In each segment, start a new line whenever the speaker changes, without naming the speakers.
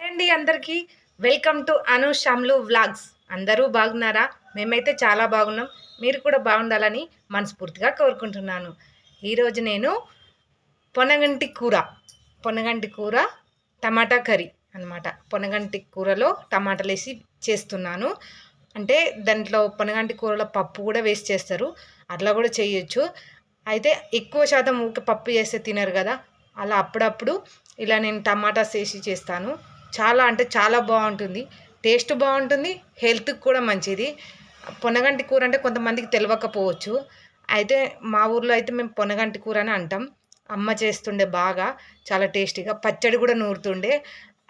అండి అందరికీ. Welcome to Anu శ్యామ్లు వ్లాగ్స్. అందరూ బాగున్నారా? మేమైతే చాలా బాగున్నాం. మీరు కూడా బాగుండాలని మనస్ఫూర్తిగా కోరుకుంటున్నాను. ఈరోజు నేను పొనగంటి కూర పొనగంటి కూర టమాటా కర్రీ అన్నమాట. పొనగంటి కూరలో టమాటాలు వేసి చేస్తున్నాను. అంటే దాంట్లో పొనగంటి కూరలో పప్పు కూడా వేసి చేస్తారు. అట్లా కూడా చేయొచ్చు. అయితే ఎక్కువ శాతం ఊరికే పప్పు చేస్తే తినరు కదా. అలా అప్పుడప్పుడు ఇలా నేను టమాటాస్ వేసి చేస్తాను. చాలా అంటే చాలా బాగుంటుంది. టేస్ట్ బాగుంటుంది హెల్త్కి కూడా మంచిది. పొనగంటి కూర అంటే కొంతమందికి తెలియకపోవచ్చు అయితే మా ఊర్లో అయితే మేము పొనగంటి కూర అని అంటాం. అమ్మ చేస్తుండే బాగా చాలా టేస్టీగా. పచ్చడి కూడా నూరుతుండే.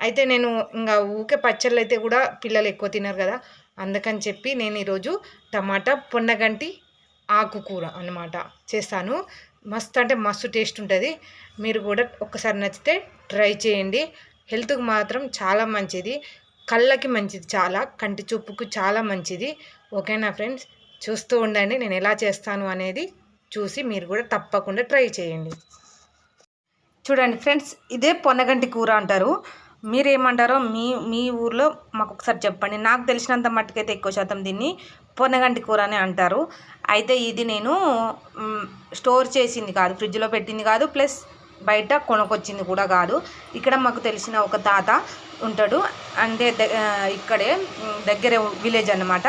అయితే నేను ఇంకా ఊకే పచ్చళ్ళు అయితే కూడా పిల్లలు ఎక్కువ తినరు కదా. అందుకని చెప్పి నేను ఈరోజు టమాటా పొన్నగంటి ఆకుకూర అన్నమాట చేస్తాను. మస్తు అంటే మస్తు టేస్ట్ ఉంటుంది. మీరు కూడా ఒక్కసారి నచ్చితే ట్రై చేయండి. హెల్త్కి మాత్రం చాలా మంచిది. కళ్ళకి మంచిది చాలా కంటి చూపుకు చాలా మంచిది. ఓకేనా ఫ్రెండ్స్? చూస్తూ ఉండండి. నేను ఎలా చేస్తాను అనేది చూసి మీరు కూడా తప్పకుండా ట్రై చేయండి. చూడండి ఫ్రెండ్స్ ఇదే పొన్నగంటి కూర అంటారు. మీరేమంటారో మీ మీ ఊర్లో మాకు ఒకసారి చెప్పండి. నాకు తెలిసినంత మట్టుకైతే ఎక్కువ శాతం దీన్ని పొన్నగంటి కూర అని అంటారు. అయితే ఇది నేను స్టోర్ చేసింది కాదు ఫ్రిడ్జ్లో పెట్టింది కాదు. ప్లస్ బయట కొనకొచ్చింది కూడా కాదు. ఇక్కడ మాకు తెలిసిన ఒక తాత ఉంటాడు. అంటే ద- ఇక్కడే దగ్గరే విలేజ్ అనమాట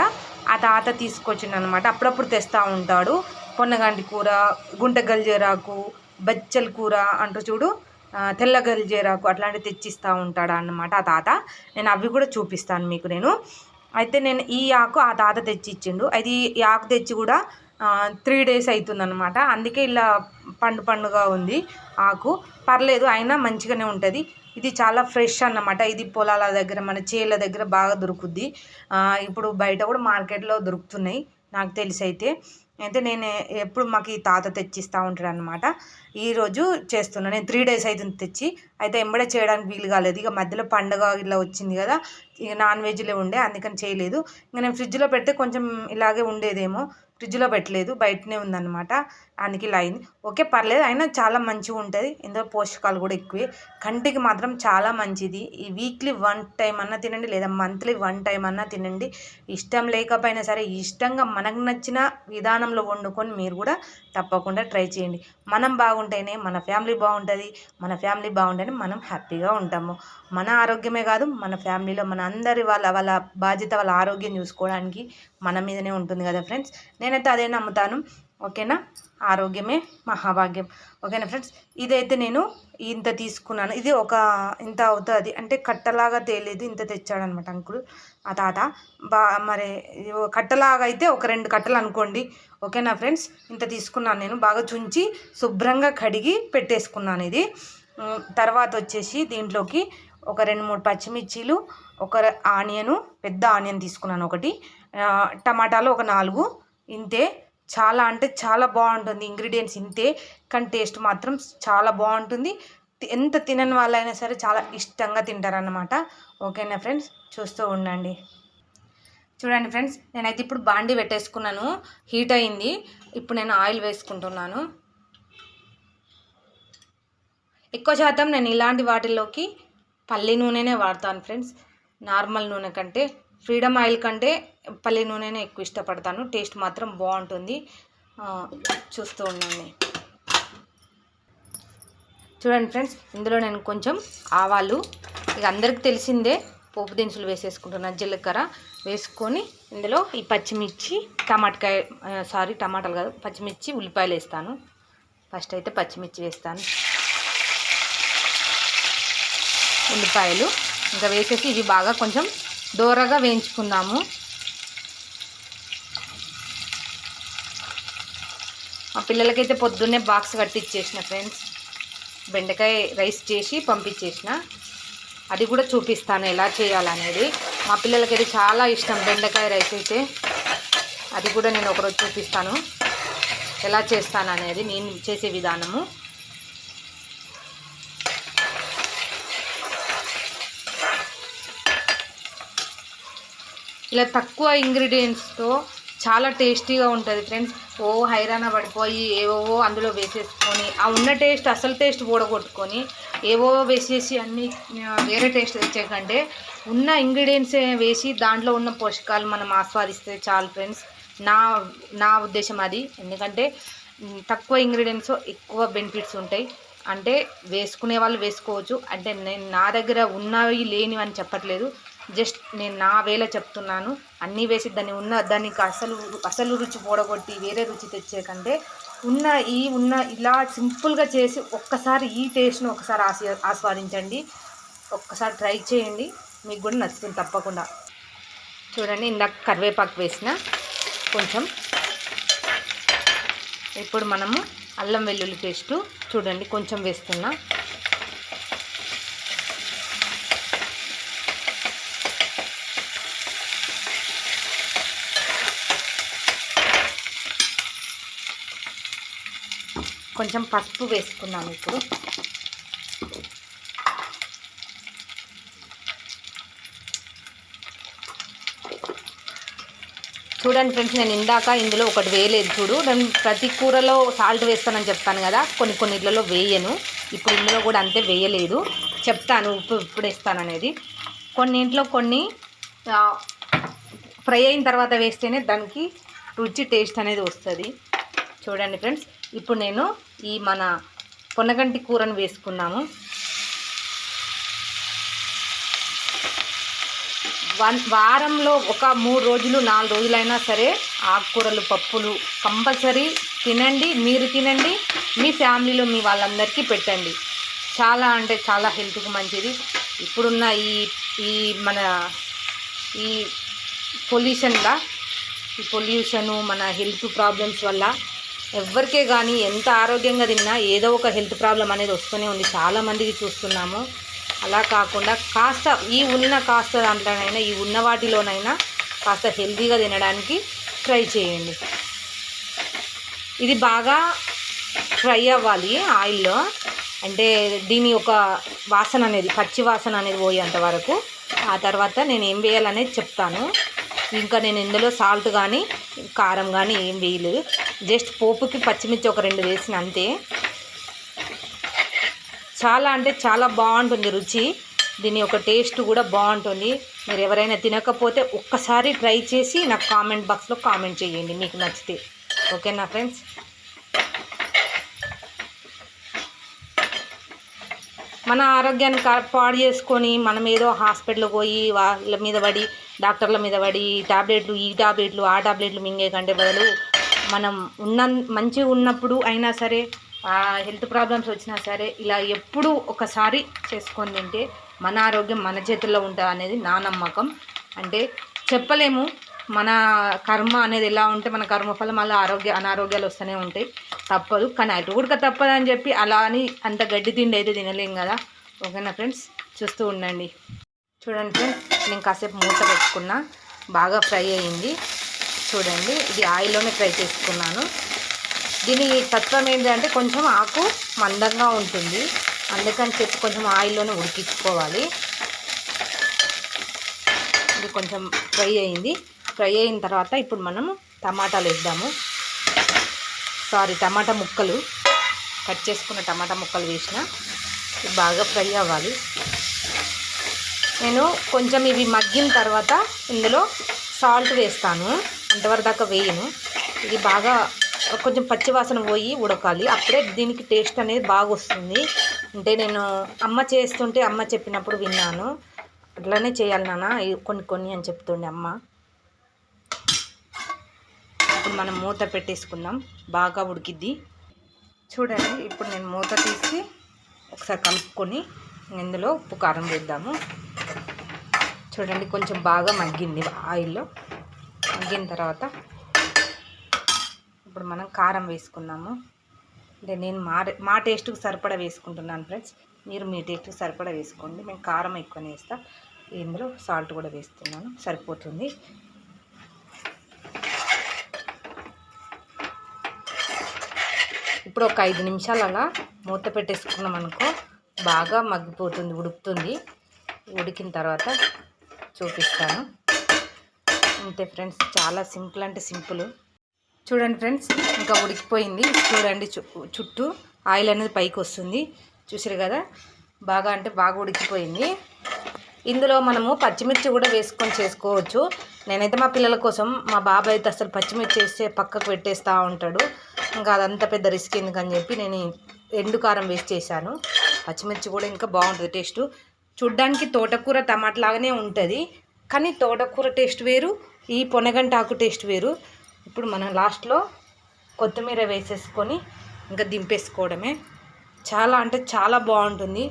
ఆ తాత తీసుకొచ్చిండు అనమాట అప్పుడప్పుడు తెస్తూ ఉంటాడు. పొన్నగంటి కూర గుంట గల్జేరాకు బచ్చల కూర అంటూ చూడు తెల్ల గల్జేరాకు అట్లాంటివి తెచ్చిస్తూ ఉంటాడు అన్నమాట ఆ తాత. నేను అవి కూడా చూపిస్తాను మీకు నేను. అయితే నేను ఈ ఆకు ఆ తాత తెచ్చి ఇచ్చిండు అది ఈ ఆకు తెచ్చి కూడా త్రీ డేస్ అవుతుందన్నమాట అందుకే ఇలా పండు పండుగా ఉంది ఆకు. పర్లేదు అయినా మంచిగానే ఉంటుంది. ఇది చాలా ఫ్రెష్ అన్నమాట. ఇది పొలాల దగ్గర మన చేల దగ్గర బాగా దొరుకుద్ది. ఇప్పుడు బయట కూడా మార్కెట్లో దొరుకుతున్నాయి నాకు తెలిసి అయితే. అయితే నేను ఎప్పుడు మాకు ఈ తాత తెచ్చిస్తూ ఉంటాడు అనమాట ఈరోజు చేస్తున్నా. నేను త్రీ డేస్ అయితే తెచ్చి. అయితే ఎంబడే చేయడానికి వీలు కాలేదు. ఇక మధ్యలో పండగ ఇలా వచ్చింది కదా ఇక నాన్ వెజ్లే ఉండే అందుకని చేయలేదు. ఇంకా నేను ఫ్రిడ్జ్లో పెడితే కొంచెం ఇలాగే ఉండేదేమో. ఫ్రిడ్జ్లో పెట్టలేదు బయటనే ఉందన్నమాట. అందుకే ఇలా అయింది. ఓకే పర్లేదు అయినా చాలా మంచిగా ఉంటుంది. ఇందులో పోషకాలు కూడా ఎక్కువే. కంటికి మాత్రం చాలా మంచిది. ఈ వీక్లీ వన్ టైం అన్నా తినండి లేదా మంత్లీ వన్ టైం అన్నా తినండి. ఇష్టం లేకపోయినా సరే ఇష్టంగా మనకు నచ్చిన విధానంలో వండుకొని మీరు కూడా తప్పకుండా ట్రై చేయండి. మనం బాగుంటేనే మన ఫ్యామిలీ బాగుంటుంది. మన ఫ్యామిలీ బాగుంటేనే మనం హ్యాపీగా ఉంటాము. మన ఆరోగ్యమే కాదు మన ఫ్యామిలీలో మన అందరి వాళ్ళ వాళ్ళ బాధ్యత వాళ్ళ ఆరోగ్యం చూసుకోవడానికి మన మీదనే ఉంటుంది కదా ఫ్రెండ్స్? నేనైతే అదే నమ్ముతాను. ఓకేనా? ఆరోగ్యమే మహాభాగ్యం. ఓకేనా ఫ్రెండ్స్? ఇదైతే నేను ఇంత తీసుకున్నాను. ఇది ఒక ఇంత అవుతుంది. అంటే కట్టలాగా తేలేదు ఇంత తెచ్చాడనమాట అంకుల్ ఆ తాత. బా మరి కట్టలాగా అయితే ఒక రెండు కట్టలు అనుకోండి. ఓకేనా ఫ్రెండ్స్? ఇంత తీసుకున్నాను నేను. బాగా చుంచి శుభ్రంగా కడిగి పెట్టేసుకున్నాను ఇది. తర్వాత వచ్చేసి దీంట్లోకి ఒక రెండు మూడు పచ్చిమిర్చీలు ఒక ఆనియను పెద్ద ఆనియన్ తీసుకున్నాను ఒకటి. టమాటాలు ఒక నాలుగు. ఇంతే. చాలా అంటే చాలా బాగుంటుంది. ఇంగ్రీడియంట్స్ ఇంతే. కానీ టేస్ట్ మాత్రం చాలా బాగుంటుంది. ఎంత తినని వాళ్ళైనా సరే చాలా ఇష్టంగా తింటారన్నమాట. ఓకేనా ఫ్రెండ్స్? చూస్తూ ఉండండి. చూడండి ఫ్రెండ్స్ నేనైతే ఇప్పుడు బాండి పెట్టేసుకున్నాను. హీట్ అయింది. ఇప్పుడు నేను ఆయిల్ వేసుకుంటున్నాను. ఎక్కువ శాతం నేను ఇలాంటి వాటిల్లోకి పల్లి నూనెనే వాడతాను ఫ్రెండ్స్. నార్మల్ నూనె కంటే ఫ్రీడమ్ ఆయిల్ కంటే పల్లి నూనెనే ఎక్కువ ఇష్టపడతాను. టేస్ట్ మాత్రం బాగుంటుంది. చూస్తూ ఉండండి. చూడండి ఫ్రెండ్స్ ఇందులో నేను కొంచెం ఆవాలు ఇక అందరికి తెలిసిందే పోపు దినుసులు వేసేసుకుంటున్నాను జీలకర్ర వేసుకొని ఇందులో ఈ పచ్చిమిర్చి టమాటకాయ సారీ టమాటాలు కాదు పచ్చిమిర్చి ఉల్లిపాయలు వేస్తాను. ఫస్ట్ అయితే పచ్చిమిర్చి వేస్తాను. ఉల్లిపాయలు. ఇంకా వేసేసి ఇవి బాగా కొంచెం దోరగా వేయించుకుందాము. మా పిల్లలకైతే పొద్దున్నే బాక్స్ కట్టిచ్చేసిన ఫ్రెండ్స్. బెండకాయ రైస్ చేసి పంపించేసిన. అది కూడా చూపిస్తాను ఎలా చేయాలనేది. మా పిల్లలకైతే చాలా ఇష్టం బెండకాయ రైస్ అయితే. అది కూడా నేను ఒకరోజు చూపిస్తాను. ఎలా చేస్తాను అనేది నేను చేసే విధానము. ఇలా తక్కువ ఇంగ్రీడియంట్స్తో చాలా టేస్టీగా ఉంటుంది ఫ్రెండ్స్. ఓ హైరాణ పడిపోయి ఏవో అందులో వేసేసుకొని ఆ ఉన్న టేస్ట్ అసలు టేస్ట్ కూడగొట్టుకొని ఏవో వేసేసి అన్నీ వేరే టేస్ట్ తెచ్చే కంటే ఉన్న ఇంగ్రీడియంట్స్ వేసి దాంట్లో ఉన్న పోషకాలు మనం ఆస్వాదిస్తే చాలు ఫ్రెండ్స్. నా నా ఉద్దేశం అది. ఎందుకంటే తక్కువ ఇంగ్రీడియంట్స్ ఎక్కువ బెనిఫిట్స్ ఉంటాయి. అంటే వేసుకునే వాళ్ళు వేసుకోవచ్చు. అంటే నేను నా దగ్గర ఉన్నవి లేనివి అని చెప్పట్లేదు. జస్ట్ నేను నా వేళ చెప్తున్నాను. అన్నీ వేసి దాన్ని ఉన్న దానికి అసలు అసలు రుచి పోడగొట్టి వేరే రుచి తెచ్చే కంటే ఉన్న ఈ ఉన్న ఇలా సింపుల్గా చేసి ఒక్కసారి ఈ టేస్ట్ను ఒకసారి ఆస్వా ఆస్వాదించండి. ఒక్కసారి ట్రై చేయండి. మీకు కూడా నచ్చుతుంది తప్పకుండా. చూడండి ఇందాక కరివేపాకు వేసిన కొంచెం. ఇప్పుడు మనము అల్లం వెల్లుల్లి పేస్టు చూడండి కొంచెం వేస్తున్నా. కొంచెం పసుపు వేసుకున్నాను ఇప్పుడు. చూడండి ఫ్రెండ్స్ నేను ఇందాక ఇందులో ఒకటి వేయలేదు చూడు. నేను ప్రతి కూరలో సాల్ట్ వేస్తానని చెప్తాను కదా కొన్ని కొన్ని ఇళ్ళలో వేయను. ఇప్పుడు ఇందులో కూడా అంతే వేయలేదు. చెప్తాను ఉప్పు ఇప్పుడు వేస్తాను అనేది కొన్ని ఇంట్లో కొన్ని ఫ్రై అయిన తర్వాత వేస్తేనే దానికి రుచి టేస్ట్ అనేది వస్తుంది. చూడండి ఫ్రెండ్స్ ఇప్పుడు నేను ఈ మన పొన్నగంటి కూరను వేసుకున్నాము. వన్ వారంలో ఒక మూడు రోజులు నాలుగు రోజులైనా సరే ఆకుకూరలు పప్పులు కంపల్సరీ తినండి మీరు తినండి మీ ఫ్యామిలీలో మీ వాళ్ళందరికీ పెట్టండి. చాలా అంటే చాలా హెల్త్కి మంచిది. ఇప్పుడున్న ఈ ఈ మన ఈ పొల్యూషన్ల ఈ పొల్యూషను మన హెల్త్ ప్రాబ్లమ్స్ వల్ల ఎవరికే కానీ ఎంత ఆరోగ్యంగా తిన్నా ఏదో ఒక హెల్త్ ప్రాబ్లం అనేది వస్తూనే ఉంది. చాలామందికి చూస్తున్నాము. అలా కాకుండా కాస్త ఈ ఉన్న కాస్త దాంట్లోనైనా ఈ ఉన్న వాటిలోనైనా కాస్త హెల్తీగా తినడానికి ట్రై చేయండి. ఇది బాగా ఫ్రై అవ్వాలి ఆయిల్లో. అంటే దీని ఒక వాసన అనేది పచ్చి వాసన అనేది పోయేంత వరకు. ఆ తర్వాత నేను ఏం వేయాలనేది చెప్తాను. ఇంకా నేను ఇందులో సాల్ట్ కానీ కారం కానీ ఏం వేయలేదు. జస్ట్ పోపుకి పచ్చిమిర్చి ఒక రెండు వేసిన అంతే. చాలా అంటే చాలా బాగుంటుంది రుచి. దీని యొక్క టేస్ట్ కూడా బాగుంటుంది. మీరు ఎవరైనా తినకపోతే ఒక్కసారి ట్రై చేసి నాకు కామెంట్ బాక్స్లో కామెంట్ చేయండి మీకు నచ్చితే. ఓకేనా ఫ్రెండ్స్? మన ఆరోగ్యాన్ని పాడు చేసుకొని మనం ఏదో హాస్పిటల్కి పోయి వాళ్ళ మీద పడి డాక్టర్ల మీద పడి టాబ్లెట్లు ఈ టాబ్లెట్లు ఆ టాబ్లెట్లు మింగే కంటే బదులు మనం ఉన్న మంచిగా ఉన్నప్పుడు అయినా సరే హెల్త్ ప్రాబ్లమ్స్ వచ్చినా సరే ఇలా ఎప్పుడూ ఒకసారి చేసుకొని తింటే మన ఆరోగ్యం మన చేతుల్లో ఉంటుంది అనేది నా నమ్మకం. అంటే చెప్పలేము మన కర్మ అనేది ఎలా ఉంటే మన కర్మఫలం అలా ఆరోగ్య అనారోగ్యాలు వస్తూనే ఉంటాయి. తప్పదు. కానీ అటు కూడా తప్పదు అని చెప్పి అలా అని అంత గడ్డి తిండి అయితే తినలేం కదా. ఓకేనా ఫ్రెండ్స్? చూస్తూ ఉండండి. చూడండి ఫ్రెండ్స్ నేను కాసేపు మూత పెట్టుకున్నా. బాగా ఫ్రై అయింది. చూడండి ఇది ఆయిల్లోనే ఫ్రై చేసుకున్నాను. దీని తత్వం ఏంటంటే కొంచెం ఆకు మందంగా ఉంటుంది. అందుకని చెప్పి కొంచెం ఆయిల్లోనే ఉడికించుకోవాలి. ఇది కొంచెం ఫ్రై అయింది. ఫ్రై అయిన తర్వాత ఇప్పుడు మనం టమాటాలు వేద్దాము. సారీ టమాటా ముక్కలు. కట్ చేసుకున్న టమాటా ముక్కలు వేసిన. ఇవి బాగా ఫ్రై అవ్వాలి. నేను కొంచెం ఇవి మగ్గిన తర్వాత ఇందులో సాల్ట్ వేస్తాను. అంతవరకు దాకా వేయను. ఇది బాగా కొంచెం పచ్చివాసన పోయి ఉడకాలి. అప్పుడే దీనికి టేస్ట్ అనేది బాగా వస్తుంది అంటే నేను అమ్మ చేస్తుంటే అమ్మ చెప్పినప్పుడు విన్నాను. అట్లానే చేయాలి నాన్న. కొన్ని కొన్ని అని చెప్తుండే అమ్మ. ఇప్పుడు మనం మూత పెట్టేసుకుందాం. బాగా ఉడికిద్ది. చూడండి ఇప్పుడు నేను మూత తీసి ఒకసారి కలుపుకొని ఇందులో ఉప్పు కారం వేద్దాము. చూడండి కొంచెం బాగా మగ్గింది ఆయిల్లో. మగ్గిన తర్వాత ఇప్పుడు మనం కారం వేసుకున్నాము అంటే నేను మా మా టేస్ట్కి సరిపడా వేసుకుంటున్నాను ఫ్రెండ్స్. మీరు మీ టేస్ట్కి సరిపడా వేసుకోండి. మేము కారం ఎక్కువనే వేస్తా. ఇందులో సాల్ట్ కూడా వేస్తున్నాను. సరిపోతుంది. ఇప్పుడు ఒక ఐదు నిమిషాలు అలా మూత పెట్టేసుకున్నాం అనుకో బాగా మగ్గిపోతుంది ఉడుకుతుంది. ఉడికిన తర్వాత చూపిస్తాను. అంతే ఫ్రెండ్స్ చాలా సింపుల్ అంటే సింపుల్ చూడండి ఫ్రెండ్స్ ఇంకా ఉడికిపోయింది. చూడండి చు- చుట్టూ ఆయిల్ అనేది పైకి వస్తుంది. చూసారు కదా? బాగా అంటే బాగా ఉడికిపోయింది. ఇందులో మనము పచ్చిమిర్చి కూడా వేసుకొని చేసుకోవచ్చు. నేనైతే మా పిల్లల కోసం మా బాబాయ్ అయితే అసలు పచ్చిమిర్చి వేస్తే పక్కకు పెట్టేస్తూ ఉంటాడు. ఇంకా అదంతా పెద్ద రిస్క్ ఎందుకని చెప్పి నేను ఎండు కారం వేస్ట్ చేశాను. పచ్చిమిర్చి కూడా ఇంకా బాగుంటుంది టేస్ట్ చూడ్డానికి తోటకూర టమాటా లాగానే ఉంటుంది. కానీ తోటకూర టేస్ట్ వేరు ఈ పొనగంట ఆకు టేస్ట్ వేరు. ఇప్పుడు మనం లాస్ట్లో కొత్తిమీర వేసేసుకొని ఇంకా దింపేసుకోవడమే. చాలా అంటే చాలా బాగుంటుంది.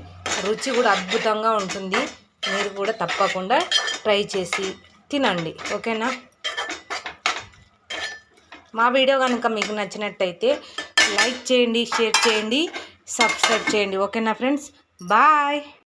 రుచి కూడా అద్భుతంగా ఉంటుంది. మీరు కూడా తప్పకుండా ట్రై చేసి తినండి. ఓకేనా? మా వీడియో కనుక మీకు నచ్చినట్టయితే లైక్ చేయండి షేర్ చేయండి సబ్స్క్రైబ్ చేయండి. ఓకేనా ఫ్రెండ్స్? బాయ్!